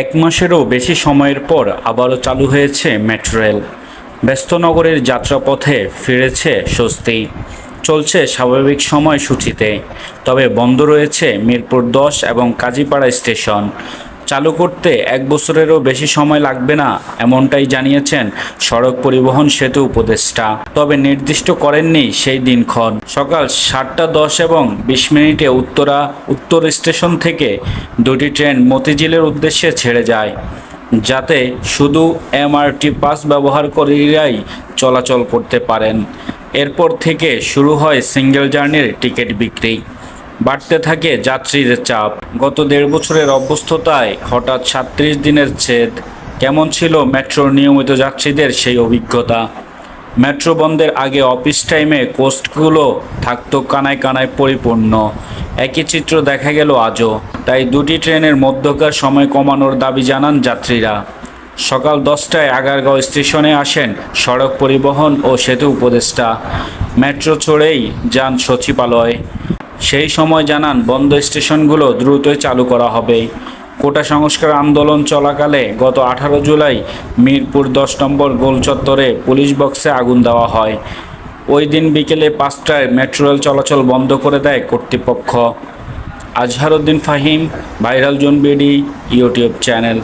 এক মাসেরও বেশি সময়ের পর আবারও চালু হয়েছে মেট্রো রেল। ব্যস্ত নগরের যাত্রাপথে ফিরেছে স্বস্তি। চলছে স্বাভাবিক সময় সূচিতে তবে বন্ধ রয়েছে মিরপুর দশ এবং কাজীপাড়া স্টেশন। চালু করতে এক বছরেরও বেশি সময় লাগবে না, এমনটাই জানিয়েছেন সড়ক পরিবহন সেতু উপদেষ্টা। তবে নির্দিষ্ট করেননি সেই দিনক্ষণ। সকাল সাতটা দশ এবং বিশ মিনিটে উত্তরা, উত্তর স্টেশন থেকে দুটি ট্রেন মতিঝিলের উদ্দেশ্যে ছেড়ে যায়, যাতে শুধু এমআরটি পাস ব্যবহারকারীরাই চলাচল করতে পারেন। এরপর থেকে শুরু হয় সিঙ্গেল জার্নির টিকিট বিক্রি। বাড়তে থাকে যাত্রীদের চাপ। গত দেড় বছরের অভ্যস্ততায় হঠাৎ সাতত্রিশ দিনের ছেদ। কেমন ছিল মেট্রোর নিয়মিত যাত্রীদের সেই অভিজ্ঞতা? মেট্রো বন্ধের আগে অফিস টাইমে কোস্টগুলো থাকতো কানায় কানায় পরিপূর্ণ। একই চিত্র দেখা গেল আজও। তাই দুটি ট্রেনের মধ্যকার সময় কমানোর দাবি জানান যাত্রীরা। সকাল দশটায় আগারগাঁও স্টেশনে আসেন সড়ক পরিবহন ও সেতু উপদেষ্টা। মেট্রো চড়েই যান সচিবালয়। সেই সময় জানান, বন্ধ স্টেশনগুলো দ্রুতই চালু করা হবে। কোটা সংস্কার আন্দোলন চলাকালে গত আঠারো জুলাই মিরপুর দশ নম্বর গোল চত্বরে পুলিশ বক্সে আগুন দেওয়া হয়। ওই দিন বিকেলে পাঁচটায় মেট্রো রেল চলাচল বন্ধ করে দেয় কর্তৃপক্ষ। Azharuddin Fahim, viral zone BD, YouTube channel.